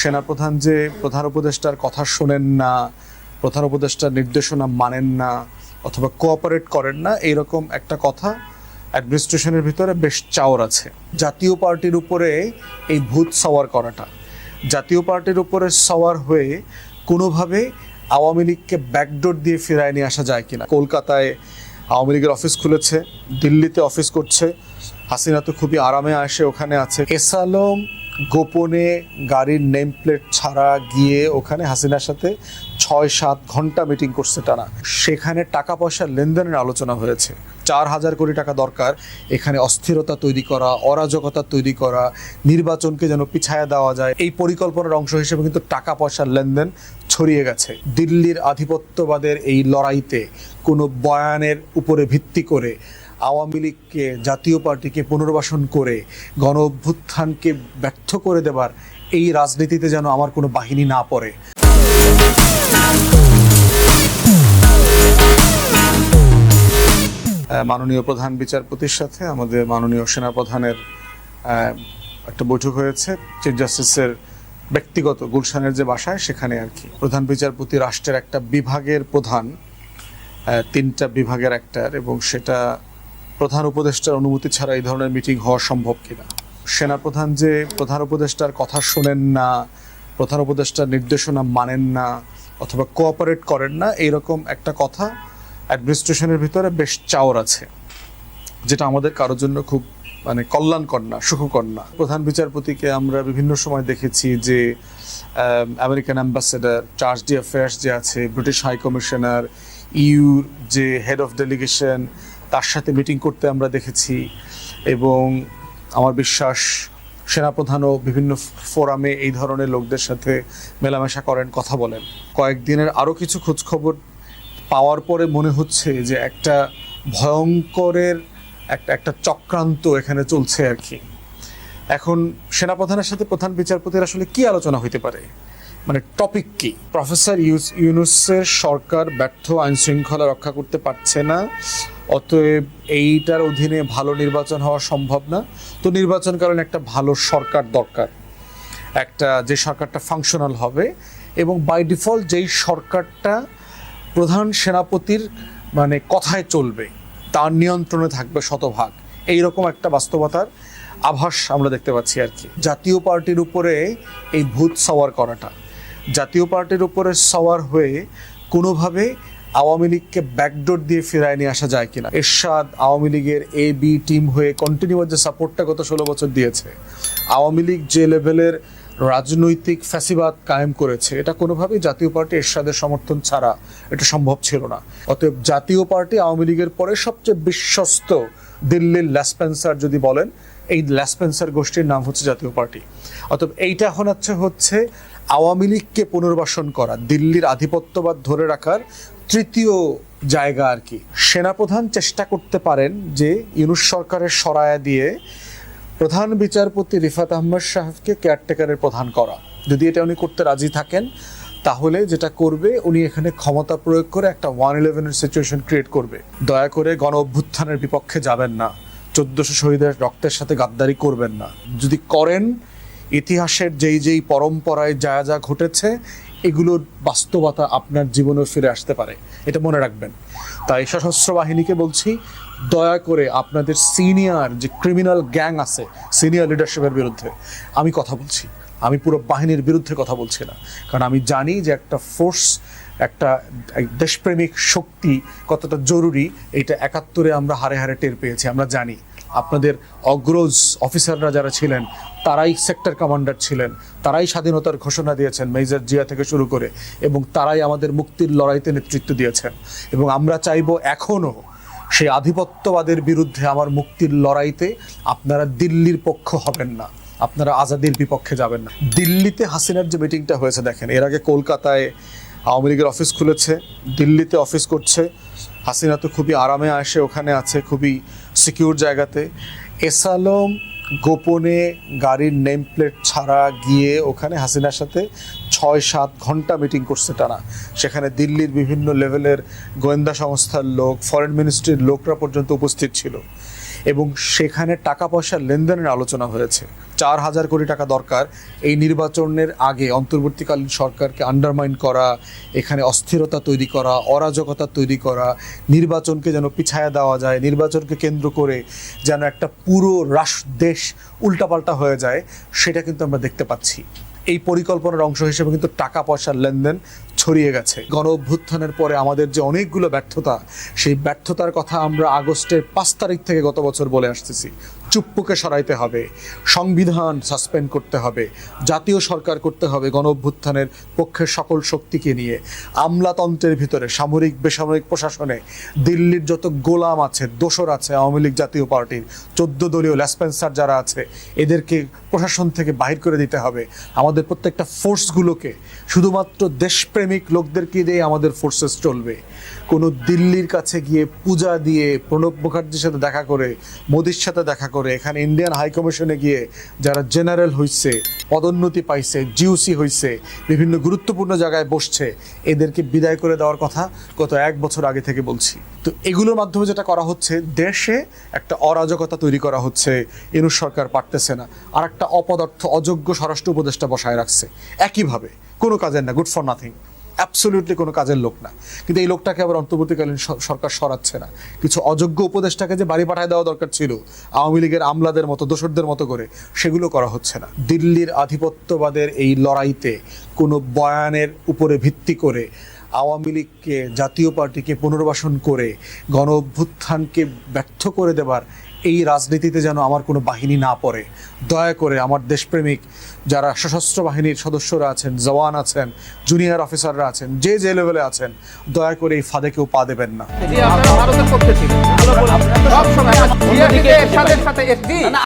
সেনাপ্রধান যে প্রধান উপদেষ্টার কথা শোনেন না, প্রধান উপদেষ্টার নির্দেশনা মানেন না, অথবা কোঅপারেট করেন না, এইরকম একটা কথা অ্যাডমিনিস্ট্রেশনের ভিতরে বেশ চাওর আছে। জাতীয় পার্টির উপরে এই ভূত সওয়ার করাটা, জাতীয় পার্টির উপরে সওয়ার হয়ে কোনোভাবে আওয়ামী লীগকে ব্যাকডোর দিয়ে ফিরায় নিয়ে আসা যায় কিনা। কলকাতায় আওয়ামী লীগের অফিস খুলেছে, দিল্লিতে অফিস করছে হাসিনা তো খুবই আরামে আসে, ওখানে আছে। এসালম গোপনে গাড়ির নেম প্লেট ছাড়া গিয়ে ওখানে হাসিনার সাথে ছয় সাত ঘণ্টা মিটিং করছে টানা। সেখানে টাকা পয়সার লেনদেনের আলোচনা হয়েছে। চার হাজার কোটি টাকা দরকার, এখানে অস্থিরতা তৈরি করা, অরাজকতা তৈরি করা, নির্বাচনকে যেন পিছায়া দেওয়া যায়। এই পরিকল্পনার অংশ হিসেবে কিন্তু টাকা পয়সার লেনদেন ছড়িয়ে গেছে। দিল্লির আধিপত্যবাদের এই লড়াইতে কোনো বয়ানের উপরে ভিত্তি করে আওয়ামী লীগকে, জাতীয় পার্টিকে পুনর্বাসন করে গণ অভ্যুত্থানকে ব্যর্থ করে দেবার এই রাজনীতিতে যেন আমার কোনো বাহিনী না পড়ে। মাননীয় প্রধান বিচারপতির সাথে আমাদের মাননীয় সেনাপ্রধানের একটা বৈঠক হয়েছে। চিফ জাস্টিসের ব্যক্তিগত গুলশানের যে বাসায় সেখানে আর কি। প্রধান বিচারপতি রাষ্ট্রের একটা বিভাগের প্রধান তিনটা বিভাগের একটার এবং সেটা প্রধান উপদেষ্টার অনুমতি ছাড়া এই ধরনের মিটিং হওয়া সম্ভব কিনা। সেনাপ্রধান যে প্রধান উপদেষ্টার কথা শোনেন না, প্রধান উপদেষ্টার নির্দেশনা মানেন না, অথবা কোঅপারেট করেন না, এইরকম একটা কথা অ্যাডমিনিস্ট্রেশনের ভিতরে বেশ চাওর আছে, যেটা আমাদের কারোর জন্য খুব মানে কল্যাণকর না সুখকর না প্রধান বিচারপতিকে আমরা বিভিন্ন সময় দেখেছি যে American ambassador charge d' affaires যে আছে, ব্রিটিশ হাই কমিশনার, ইউ যে হেড অফ ডেলিগেশন, তার সাথে মিটিং করতে আমরা দেখেছি। এবং আমার বিশ্বাস, সেনাপ্রধানও বিভিন্ন ফোরামে এই ধরনের লোকদের সাথে মেলামেশা করেন, কথা বলেন। কয়েকদিনের আরও কিছু খোঁজখবর পাওয়ার পরে মনে হচ্ছে যে একটা ভয়ঙ্করের একটা একটা চক্রান্ত এখানে চলছে আর কি। এখন সেনাপ্রধানের সাথে প্রধান বিচারপতির আসলে কি আলোচনা হইতে পারে? মানে টপিক কি? প্রফেসর ইউনুসের সরকার ব্যর্থ আইন শৃঙ্খলা রক্ষা করতে পারছে না, অতএব এইটার অধীনে ভালো নির্বাচন হওয়া সম্ভব না। তো নির্বাচন কারণে একটা ভালো সরকার দরকার। একটা, যে সরকারটা ফাংশনাল হবে এবং বাই ডিফল্ট যেই সরকারটা প্রধান সেনাপতির মানে কথায় চলবে তার নিয়ন্ত্রণে থাকবে শতভাগ। এইরকম একটা বাস্তবতার আভাস আমরা দেখতে পাচ্ছি আর কি। জাতীয় পার্টির উপরে এই ভূত সওয়ার করাটা, জাতীয় পার্টির উপরে সওয়ার হয়ে কোনোভাবে আওয়ামী লীগকে ব্যাকডোর দিয়ে ফিরায় নিয়ে আসা যায় কিনা। এরশাদ আওয়ামী লীগের এ বি টিম হয়ে কন্টিনিউয়াস যে সাপোর্টটা গত ষোলো বছর দিয়েছে, আওয়ামী লীগ যে লেভেলের রাজনৈতিক ফ্যাসিবাদ কায়েম করেছে। এটা কোনোভাবেই জাতীয় পার্টি এরশাদের সমর্থন ছাড়া এটা সম্ভব ছিল না। অতএব জাতীয় পার্টি আওয়ামী লীগের পরে সবচেয়ে বিশ্বস্ত দিল্লির ল্যাসপেন্সার যদি বলেন, এই ল্যাসপেন্সার গোষ্ঠীর নাম হচ্ছে জাতীয় পার্টি। অতএব এইটা এখন হচ্ছে হচ্ছে আওয়ামী লীগকে পুনর্বাসন করা, দিল্লির আধিপত্যবাদ ধরে রাখার তৃতীয় জায়গা আর কি। সেনাপ্রধান চেষ্টা করতে পারেন যে ইউনুস সরকারের সরায়া দিয়ে প্রধান বিচারপতি রিফাত আহমদ সাহেবকে কেয়ারটেকারের প্রধান করা। যদি এটা উনি করতে রাজি থাকেন, তাহলে যেটা করবে, উনি এখানে ক্ষমতা প্রয়োগ করে একটা ওয়ান ইলেভেনের সিচুয়েশন ক্রিয়েট করবে। দয়া করে গণ অভ্যুত্থানের বিপক্ষে যাবেন না। চোদ্দশো শহীদের রক্তের সাথে গাদ্দারি করবেন না। যদি করেন ইতিহাসের যেই যেই পরম্পরায় যা যা ঘটেছে, এগুলোর বাস্তবতা আপনার জীবনে ফিরে আসতে পারে। এটা মনে রাখবেন। তাই সশস্ত্র বাহিনীকে বলছি, দয়া করে আপনাদের সিনিয়র যে ক্রিমিনাল গ্যাং আছে সিনিয়র লিডারশিপের বিরুদ্ধে, আমি কথা বলছি। আমি পুরো বাহিনীর বিরুদ্ধে কথা বলছি না। কারণ আমি জানি যে একটা ফোর্স একটা দেশপ্রেমিক শক্তি কতটা জরুরি এইটা একাত্তরে আমরা হারে হারে টের পেয়েছি, আমরা জানি। আপনাদের অগ্রজ অফিসাররা যারা ছিলেন, তারাই সেক্টর কমান্ডার ছিলেন, তারাই স্বাধীনতার ঘোষণা দিয়েছেন মেজর জিয়া থেকে শুরু করে এবং তারাই আমাদের মুক্তির লড়াইতে নেতৃত্ব দিয়েছেন। এবং আমরা চাইব এখনও সেই আধিপত্যবাদের বিরুদ্ধে আমার মুক্তির লড়াইতে আপনারা দিল্লির পক্ষ হবেন না, আপনারা আজাদির বিপক্ষে যাবেন না। দিল্লিতে হাসিনার যে মিটিংটা হয়েছে দেখেন, এর আগে কলকাতায় আওয়ামী লীগের অফিস খুলেছে, দিল্লিতে অফিস করছে, হাসিনা তো খুবই আরামে আসে, ওখানে আছে, খুবই সিকিউর জায়গাতে। এসালম গোপনে গাড়ির নেম প্লেট ছাড়া গিয়ে ওখানে হাসিনার সাথে ছয় সাত ঘণ্টা মিটিং করছে টানা। সেখানে দিল্লির বিভিন্ন লেভেলের গোয়েন্দা সংস্থার লোক, ফরেন মিনিস্ট্রির লোকরা পর্যন্ত উপস্থিত ছিল। এবং সেখানে টাকা পয়সার লেনদেনের আলোচনা হয়েছে। চার হাজার কোটি টাকা দরকার এই নির্বাচনের আগে অন্তর্বর্তীকালীন সরকারকে আন্ডারমাইন করা, এখানে অস্থিরতা তৈরি করা, অরাজকতা তৈরি করা, নির্বাচনকে যেন পিছায়া দেওয়া যায়, নির্বাচনকে কেন্দ্র করে যেন একটা পুরো রাষ্ট্র দেশ উল্টাপাল্টা হয়ে যায়, সেটা কিন্তু আমরা দেখতে পাচ্ছি। এই পরিকল্পনার অংশ হিসেবে কিন্তু টাকা পয়সার লেনদেন ছড়িয়ে গেছে। গণ অভ্যুত্থানের পরে আমাদের যে অনেকগুলো ব্যর্থতা, সেই ব্যর্থতার কথা আমরা আগস্টের পাঁচ তারিখ থেকে গত বছর বলে আসতেছি। চুপ্পুকে সরাইতে হবে, সংবিধান সাসপেন্ড করতে হবে, জাতীয় সরকার করতে হবে গণ অভ্যুত্থানের পক্ষের সকল শক্তিকে নিয়ে। আমলাতন্ত্রের ভিতরে, সামরিক, বেসামরিক প্রশাসনে দিল্লির যত গোলাম আছে, দোসর আছে, আওয়ামী লীগ জাতীয় পার্টির চোদ্দ দলীয় ল্যাসপেন্সার যারা আছে, এদেরকে প্রশাসন থেকে বাহির করে দিতে হবে। আমাদের প্রত্যেকটা ফোর্সগুলোকে, শুধুমাত্র দেশপ্রেমিক লোকদেরকে দিয়ে আমাদের ফোর্সেস চলবে? কোনো দিল্লির কাছে গিয়ে পূজা দিয়ে প্রণব মুখার্জির সাথে দেখা করে, মোদির সাথে দেখা করে, এখানে ইন্ডিয়ান হাই কমিশনে গিয়ে যারা জেনারেল হইছে, পদোন্নতি পাইছে জিউসি হইছে, বিভিন্ন গুরুত্বপূর্ণ জায়গায় বসছে, এদেরকে বিদায় করে দেওয়ার কথা গত এক বছর আগে থেকে বলছি। তো এগুলোর মাধ্যমে যেটা করা হচ্ছে, দেশে একটা অরাজকতা তৈরি করা হচ্ছে এনু সরকার পারতেছে না। আর একটা অপদার্থ, অযোগ্য স্বরাষ্ট্র উপদেষ্টা বসায় রাখছে। একইভাবে, কোনো কাজের না গুড ফর নাথিং অ্যাবসলিউটলি কোনো কাজের লোক না। কিন্তু এই লোকটাকে আবার অন্তর্বর্তীকালীন সরকার সরাচ্ছে না। কিছু অযোগ্য উপদেষ্টাকে যে বাড়ি পাঠায় দেওয়া দরকার ছিল, আওয়ামী লীগের আমলাদের মতো দোসরদের মতো করে, সেগুলো করা হচ্ছে না। দিল্লির আধিপত্যবাদের এই লড়াইতে কোনো বয়ানের উপরে ভিত্তি করে আওয়ামী লীগকে, জাতীয় পার্টিকে পুনর্বাসন করে গণ অভ্যুত্থানকে ব্যর্থ করে দেবার এই রাজনীতিতে যেন আমার কোনো বাহিনী না পড়ে। দয়া করে আমার দেশপ্রেমিক যারা সশস্ত্র বাহিনীর সদস্যরা আছেন জওয়ান আছেন জুনিয়র অফিসাররা আছেন যে যে লেভেলে আছেন দয়া করে এই ফাঁদে কেউ পা দেবেন না